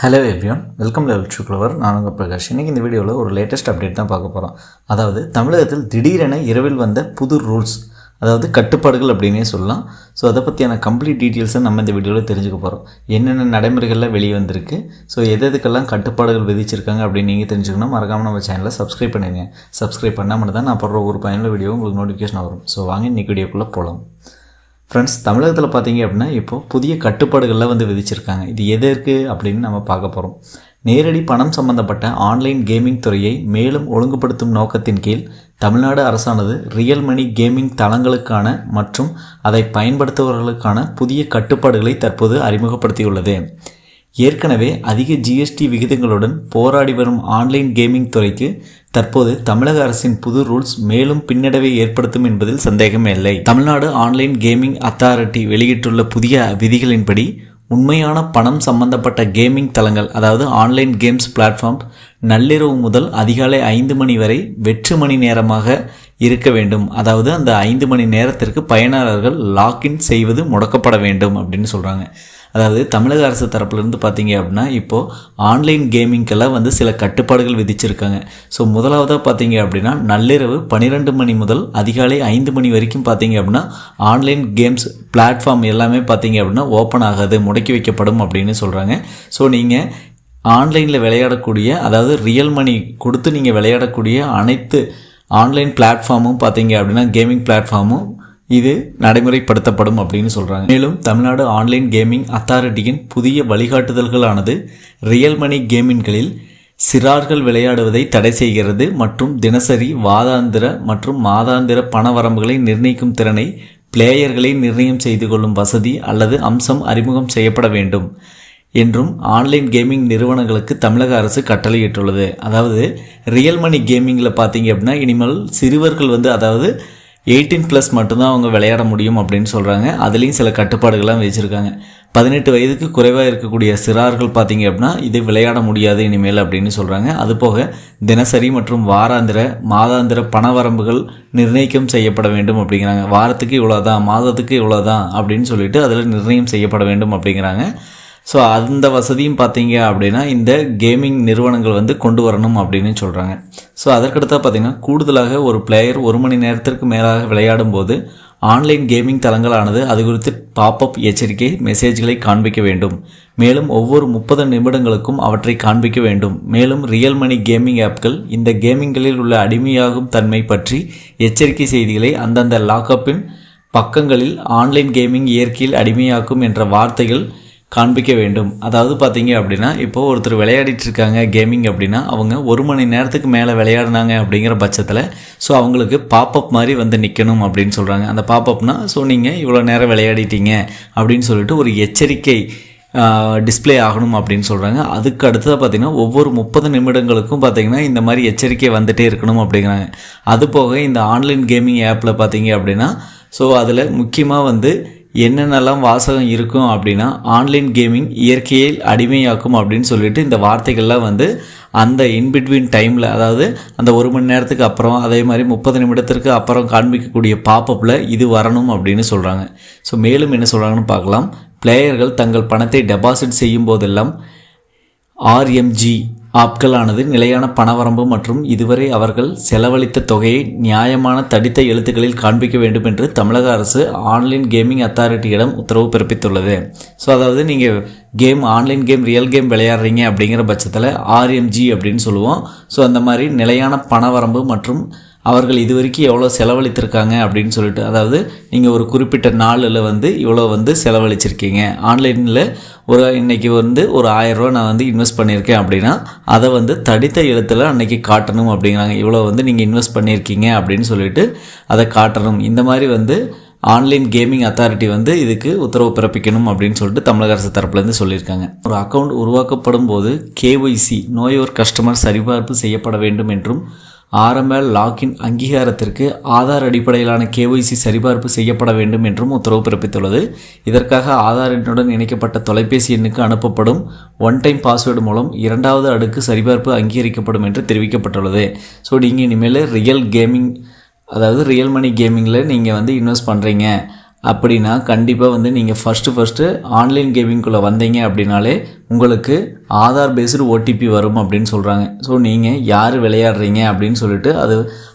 Hello everyone welcome level சுக்லவர் நான் உங்கள் பிரகாஷ். இன்றைக்கி இந்த வீடியோவில் ஒரு லேட்டஸ்ட் அப்டேட் தான் பார்க்க போகிறோம் அதாவது தமிழகத்தில் திடீரென இரவில் வந்த புது ரூல்ஸ் அதாவது கட்டுப்பாடுகள் அப்படின்னே சொல்லலாம். ஸோ அதை பற்றியான கம்ப்ளீட் டீட்டெயில்ஸை நம்ம இந்த வீடியோவில் தெரிஞ்சுக்க போகிறோம் என்னென்ன நடைமுறைகள்லாம் வெளியே வந்திருக்கு? ஸோ எது எதுக்கெல்லாம் கட்டுப்பாடுகள் விதிச்சிருக்காங்க அப்படின்னு நீங்கள் தெரிஞ்சுக்கணும். மறக்காமல் நம்ம சேனலை சப்ஸ்கிரைப் பண்ணிடுங்க. சப்ஸ்கிரைப் மட்டும் தான் நான் போடுற ஒரு பயனுள்ள வீடியோ உங்களுக்கு நோட்டிஃபிகேஷன் வரும். ஸோ வாங்க இன்றைக்கி வீடியோக்குள்ளே போகலாம் ஃப்ரெண்ட்ஸ் தமிழகத்தில் பார்த்தீங்க அப்படின்னா இப்போது புதிய கட்டுப்பாடுகள்லாம் வந்து விதிச்சிருக்காங்க. இது எதற்கு அப்படின்னு நம்ம பார்க்க போகிறோம் நேரடி பணம் சம்பந்தப்பட்ட ஆன்லைன் கேமிங் துறையை மேலும் ஒழுங்குபடுத்தும் நோக்கத்தின் கீழ் தமிழ்நாடு அரசானது ரியல் மணி கேமிங் தளங்களுக்கான மற்றும் அதை பயன்படுத்துபவர்களுக்கான புதிய கட்டுப்பாடுகளை தற்போது அறிமுகப்படுத்தியுள்ளது. ஏற்கனவே அதிக ஜிஎஸ்டி விகிதங்களுடன் போராடி வரும் ஆன்லைன் கேமிங் துறைக்கு தற்போது தமிழக அரசின் புது ரூல்ஸ் மேலும் பின்னடைவை ஏற்படுத்தும் என்பதில் சந்தேகமே இல்லை. தமிழ்நாடு ஆன்லைன் கேமிங் அத்தாரிட்டி வெளியிட்டுள்ள புதிய விதிகளின்படி உண்மையான பணம் சம்பந்தப்பட்ட கேமிங் தளங்கள் அதாவது ஆன்லைன் கேம்ஸ் பிளாட்ஃபார்ம் நள்ளிரவு முதல் அதிகாலை ஐந்து மணி வரை வெற்று மணி நேரமாக இருக்க வேண்டும். அதாவது அந்த ஐந்து மணி நேரத்திற்கு பயனாளர்கள் லாக்இன் செய்வது முடக்கப்பட வேண்டும் அப்படின்னு சொல்கிறாங்க அதாவது தமிழக அரசு தரப்புலேருந்து பார்த்தீங்க அப்படின்னா இப்போது ஆன்லைன் கேமிங்கெல்லாம் வந்து சில கட்டுப்பாடுகள் விதிச்சிருக்காங்க. ஸோ முதலாவதாக பார்த்தீங்க அப்படின்னா நள்ளிரவு பன்னிரெண்டு மணி முதல் அதிகாலை ஐந்து மணி வரைக்கும் பார்த்தீங்க அப்படின்னா ஆன்லைன் கேம்ஸ் பிளாட்ஃபார்ம் எல்லாமே பார்த்தீங்க அப்படின்னா ஓப்பன் ஆகாது முடக்கி வைக்கப்படும் அப்படின்னு சொல்கிறாங்க ஸோ நீங்கள் ஆன்லைனில் விளையாடக்கூடிய அதாவது ரியல் மணி கொடுத்து நீங்கள் விளையாடக்கூடிய அனைத்து ஆன்லைன் பிளாட்ஃபார்மும் பார்த்தீங்க அப்படின்னா கேமிங் பிளாட்ஃபார்மும் இது நடைமுறைப்படுத்தப்படும் அப்படின்னு சொல்கிறாங்க மேலும் தமிழ்நாடு ஆன்லைன் கேமிங் அத்தாரிட்டியின் புதிய வழிகாட்டுதல்களானது ரியல் மணி கேமின்களில் சிறார்கள் விளையாடுவதை தடை செய்கிறது மற்றும் தினசரி வாதாந்திர மற்றும் மாதாந்திர பண வரம்புகளை நிர்ணயிக்கும் திறனை பிளேயர்களை நிர்ணயம் செய்து கொள்ளும் வசதி அல்லது அம்சம் அறிமுகம் செய்யப்பட வேண்டும் என்றும் ஆன்லைன் கேமிங் நிறுவனங்களுக்கு தமிழக அரசு கட்டளையிட்டுள்ளது. அதாவது ரியல் மணி கேமிங்கில் பார்த்தீங்க அப்படின்னா இனிமேல் சிறுவர்கள் வந்து அதாவது எயிட்டீன் ப்ளஸ் மட்டும்தான் அவங்க விளையாட முடியும் அப்படின்னு சொல்கிறாங்க அதுலேயும் சில கட்டுப்பாடுகள்லாம் வச்சுருக்காங்க பதினெட்டு வயதுக்கு குறைவாக இருக்கக்கூடிய சிறார்கள் பார்த்தீங்க அப்படின்னா இது விளையாட முடியாது இனிமேல் அப்படின்னு சொல்கிறாங்க அது போக தினசரி மற்றும் வாராந்திர மாதாந்திர பண வரம்புகள் நிர்ணயிக்கம் செய்யப்பட வேண்டும் அப்படிங்கிறாங்க. வாரத்துக்கு இவ்வளோ தான் மாதத்துக்கு இவ்வளோதான் அப்படின்னு சொல்லிட்டு அதில் நிர்ணயம் செய்யப்பட வேண்டும் அப்படிங்கிறாங்க. ஸோ அந்த வசதியும் பார்த்தீங்க அப்படின்னா இந்த கேமிங் நிறுவனங்கள் வந்து கொண்டு வரணும் அப்படின்னு சொல்கிறாங்க ஸோ அதற்கடுத்தா பார்த்தீங்கன்னா கூடுதலாக ஒரு பிளேயர் ஒரு மணி நேரத்திற்கு மேலாக விளையாடும் போது ஆன்லைன் கேமிங் தளங்களானது அது குறித்து பாப்அப் எச்சரிக்கை மெசேஜ்களை காண்பிக்க வேண்டும். மேலும் ஒவ்வொரு முப்பது நிமிடங்களுக்கும் அவற்றை காண்பிக்க வேண்டும். மேலும் ரியல் மணி கேமிங் ஆப்கள் இந்த கேமிங்களில் உள்ள அடிமையாகும் தன்மை பற்றி எச்சரிக்கை செய்திகளை அந்தந்த லாக்அப்பின் பக்கங்களில் ஆன்லைன் கேமிங் இயற்கையில் அடிமையாக்கும் என்ற வார்த்தைகள் காண்பிக்க வேண்டும். அதாவது பார்த்தீங்க அப்படின்னா இப்போ ஒருத்தர் விளையாடிட்டு இருக்காங்க கேமிங் அப்படின்னா அவங்க ஒரு மணி நேரத்துக்கு மேலே விளையாடினாங்க அப்படிங்கிற பட்சத்தில் ஸோ அவங்களுக்கு பாப்பப் மாதிரி வந்து நிற்கணும் அப்படின்னு சொல்கிறாங்க அந்த பாப்பப்னா ஸோ நீங்கள் இவ்வளோ நேரம் விளையாடிட்டீங்க அப்படின்னு சொல்லிட்டு ஒரு எச்சரிக்கை டிஸ்பிளே ஆகணும் அப்படின்னு சொல்கிறாங்க அதுக்கு அடுத்ததாக பார்த்திங்கன்னா ஒவ்வொரு முப்பது நிமிடங்களுக்கும் பார்த்திங்கன்னா இந்த மாதிரி எச்சரிக்கை வந்துகிட்டே இருக்கணும் அப்படிங்கிறாங்க. அது போக இந்த ஆன்லைன் கேமிங் ஆப்பில் பார்த்தீங்க அப்படின்னா ஸோ அதில் முக்கியமாக வந்து என்னென்னலாம் வாசகம் இருக்கும் அப்படின்னா ஆன்லைன் கேமிங் இயற்கையில் அடிமையாக்கும் அப்படின்னு சொல்லிட்டு இந்த வார்த்தைகள்லாம் வந்து அந்த இன்பிட்வீன் டைமில் அதாவது அந்த ஒரு மணி நேரத்துக்கு அப்புறம் அதே மாதிரி முப்பது நிமிடத்திற்கு அப்புறம் காண்பிக்கக்கூடிய பாப்பப்பில் இது வரணும் அப்படின்னு சொல்கிறாங்க ஸோ மேலும் என்ன சொல்கிறாங்கன்னு பார்க்கலாம். பிளேயர்கள் தங்கள் பணத்தை டெபாசிட் செய்யும் போதெல்லாம் ஆர்எம்ஜி ஆப்களானது நிலையான பணவரம்பு மற்றும் இதுவரை அவர்கள் செலவழித்த தொகையை நியாயமான தடித்த எழுத்துக்களில் காண்பிக்க வேண்டும் என்று தமிழக அரசு ஆன்லைன் கேமிங் அத்தாரிட்டியிடம் உத்தரவு பிறப்பித்துள்ளது. ஸோ அதாவது நீங்கள் game online game real game விளையாடுறீங்க அப்படிங்கிற பட்சத்தில் ஆர்எம்ஜி அப்படின்னு சொல்லுவோம். ஸோ அந்த மாதிரி நிலையான பணவரம்பு மற்றும் அவர்கள் இது வரைக்கும் எவ்வளோ செலவழித்திருக்காங்க அப்படின்னு சொல்லிட்டு அதாவது நீங்கள் ஒரு குறிப்பிட்ட நாளில் வந்து இவ்வளோ வந்து செலவழிச்சிருக்கீங்க. ஆன்லைனில் ஒரு இன்றைக்கி வந்து ஒரு ஆயரூவா நான் வந்து இன்வெஸ்ட் பண்ணியிருக்கேன் அப்படின்னா அதை வந்து தடித்த எழுத்தில் அன்றைக்கி காட்டணும் அப்படிங்கிறாங்க. இவ்வளோ வந்து நீங்கள் இன்வெஸ்ட் பண்ணியிருக்கீங்க அப்படின்னு சொல்லிட்டு அதை காட்டணும். இந்த மாதிரி வந்து ஆன்லைன் கேமிங் அத்தாரிட்டி வந்து இதுக்கு உத்தரவு பிறப்பிக்கணும் அப்படின்னு சொல்லிட்டு தமிழக அரசு தரப்புலேருந்து சொல்லியிருக்காங்க. ஒரு அக்கௌண்ட் உருவாக்கப்படும் போது கேஒய்சி நோயோர் கஸ்டமர் சரிபார்ப்பு செய்யப்பட வேண்டும் என்றும் ஆரம்ப லாக்இன் அங்கீகாரத்திற்கு ஆதார் அடிப்படையிலான கேஒய்சி சரிபார்ப்பு செய்யப்பட வேண்டும் என்றும் உத்தரவு பிறப்பித்துள்ளது. இதற்காக ஆதார் எண்ணுடன் இணைக்கப்பட்ட தொலைபேசி எண்ணுக்கு அனுப்பப்படும் ஒன் டைம் பாஸ்வேர்டு மூலம் இரண்டாவது அடுக்கு சரிபார்ப்பு அங்கீகரிக்கப்படும் என்று தெரிவிக்கப்பட்டுள்ளது. ஸோ நீங்கள் இனிமேல் ரியல் கேமிங் அதாவது ரியல் மணி கேமிங்கில் நீங்கள் வந்து இன்வெஸ்ட் பண்ணுறீங்க அப்படின்னா கண்டிப்பாக வந்து நீங்கள் ஃபஸ்ட்டு ஃபஸ்ட்டு ஆன்லைன் கேமிங்குள்ளே வந்தீங்க அப்படின்னாலே உங்களுக்கு ஆதார் பேஸ்டு ஓடிபி வரும் அப்படின்னு சொல்கிறாங்க ஸோ நீங்கள் யார் விளையாடுறீங்க அப்படின்னு சொல்லிட்டு அது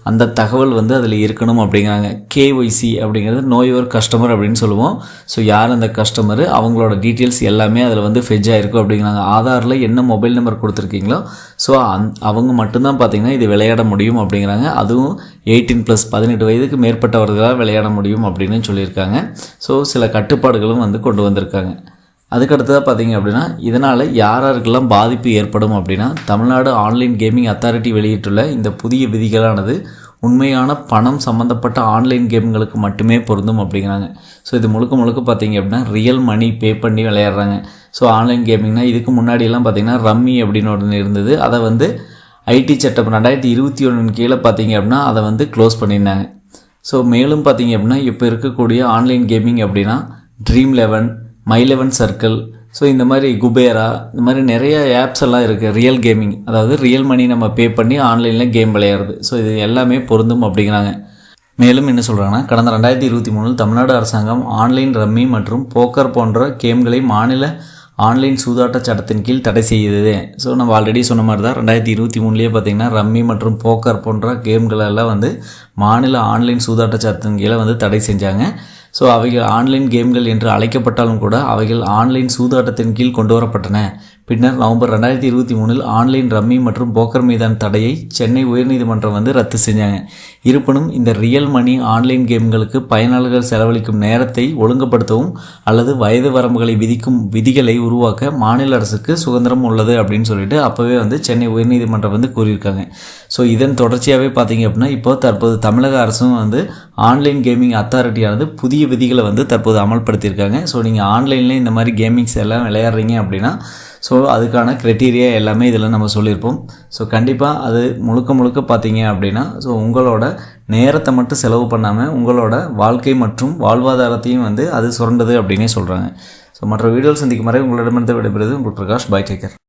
அந்த தகவல் வந்து அதில் இருக்கணும் அப்படிங்கிறாங்க. கேஒய்சி அப்படிங்கிறது நோயோர் கஸ்டமர் அப்படின்னு சொல்லுவோம். ஸோ யார் அந்த கஸ்டமர் அவங்களோட டீட்டெயில்ஸ் எல்லாமே அதில் வந்து ஃபெஜ் ஆகிருக்கும் அப்படிங்கிறாங்க. ஆதாரில் என்ன மொபைல் நம்பர் கொடுத்துருக்கீங்களோ ஸோ அந் அவங்க மட்டும்தான் பார்த்தீங்கன்னா இது விளையாட முடியும் அப்படிங்கிறாங்க. அதுவும் எயிட்டீன் ப்ளஸ் பதினெட்டு வயதுக்கு மேற்பட்டவர்களாக விளையாட முடியும் அப்படின்னு சொல்லியிருக்காங்க. ஸோ சில கட்டுப்பாடுகளும் வந்து கொண்டு வந்திருக்காங்க. அதுக்கடுத்ததாக பார்த்தீங்க அப்படின்னா இதனால் யார் யாருக்கெல்லாம் பாதிப்பு ஏற்படும் அப்படின்னா தமிழ்நாடு ஆன்லைன் கேமிங் அத்தாரிட்டி வெளியிட்டுள்ள இந்த புதிய விதிகளானது உண்மையான பணம் சம்மந்தப்பட்ட ஆன்லைன் கேம்களுக்கு மட்டுமே பொருந்தும் அப்படிங்கிறாங்க. ஸோ இது முழுக்க முழுக்க பார்த்தீங்க அப்படின்னா ரியல் மணி பே பண்ணி விளையாடுறாங்க. ஸோ ஆன்லைன் கேமிங்னால் இதுக்கு முன்னாடியெல்லாம் பார்த்தீங்கன்னா ரம்மி அப்படின்னு ஒன்று இருந்தது. அதை வந்து ஐடி சட்டம் ரெண்டாயிரத்தி இருபத்தி ஒன்றின் கீழே பார்த்தீங்க அப்படின்னா அதை வந்து க்ளோஸ் பண்ணியிருந்தாங்க. ஸோ மேலும் பார்த்தீங்க அப்படின்னா இப்போ இருக்கக்கூடிய ஆன்லைன் கேமிங் அப்படின்னா Dream Eleven My Eleven Circle so இந்த மாதிரி குபேரா இந்த மாதிரி நிறைய ஆப்ஸ் எல்லாம் இருக்குது ரியல் கேமிங் அதாவது ரியல் மணி நம்ம பே பண்ணி ஆன்லைனில் கேம் விளையாடுறது. ஸோ இது எல்லாமே பொருந்தும் அப்படிங்கிறாங்க. மேலும் என்ன சொல்கிறாங்கன்னா கடந்த ரெண்டாயிரத்தி இருபத்தி மூணில் தமிழ்நாடு அரசாங்கம் ஆன்லைன் ரம்மி மற்றும் போக்கர் போன்ற கேம்களை மாநில ஆன்லைன் சூதாட்ட சட்டத்தின் கீழ் தடை செய்தது. ஸோ நம்ம ஆல்ரெடி சொன்ன மாதிரி தான் ரெண்டாயிரத்தி இருபத்தி மூணுலேயே பார்த்தீங்கன்னா ரம்மி மற்றும் போக்கர் போன்ற கேம்களெல்லாம் வந்து மாநில ஆன்லைன் சூதாட்ட சட்டத்தின் கீழே வந்து தடை செஞ்சாங்க. ஸோ அவைகள் ஆன்லைன் கேம்கள் என்று அழைக்கப்பட்டாலும் கூட அவைகள் ஆன்லைன் சூதாட்டத்தின் கீழ் கொண்டு வரப்பட்டன. பின்னர் நவம்பர் ரெண்டாயிரத்தி இருபத்தி மூணில் ஆன்லைன் ரம்மி மற்றும் போக்கர் மீதான தடையை சென்னை உயர்நீதிமன்றம் வந்து ரத்து செஞ்சாங்க. இருப்பினும் இந்த ரியல் மணி ஆன்லைன் கேம்களுக்கு பயனாளர்கள் செலவழிக்கும் நேரத்தை ஒழுங்குபடுத்தவும் அல்லது வயது வரம்புகளை விதிக்கும் விதிகளை உருவாக்க மாநில அரசுக்கு சுதந்திரம் உள்ளது அப்படின்னு சொல்லிட்டு அப்போவே வந்து சென்னை உயர்நீதிமன்றம் வந்து கூறியிருக்காங்க. ஸோ இதன் தொடர்ச்சியாகவே பார்த்தீங்க அப்படின்னா இப்போ தற்போது தமிழக அரசும் வந்து ஆன்லைன் கேமிங் அத்தாரிட்டியானது புதிய விதிகளை வந்து தற்போது அமல்படுத்தியிருக்காங்க. ஸோ நீங்கள் ஆன்லைனில் இந்த மாதிரி கேமிங்ஸ் எல்லாம் விளையாடுறீங்க அப்படின்னா ஸோ அதுக்கான க்ரைட்டீரியா எல்லாமே இதில் நம்ம சொல்லியிருப்போம் ஸோ கண்டிப்பாக அது முழுக்க முழுக்க பார்த்தீங்க அப்படின்னா ஸோ உங்களோட நேரத்தை மட்டும் செலவு பண்ணாமல் உங்களோட வாழ்க்கை மற்றும் வாழ்வாதாரத்தையும் வந்து அது சுரண்டது அப்படின்னே சொல்கிறாங்க ஸோ மற்ற வீடியோவில் சந்திக்கும் வரை உங்களிடமிருந்து விடைபெறுது உங்கள் பிரகாஷ் பாய் டேக்கர்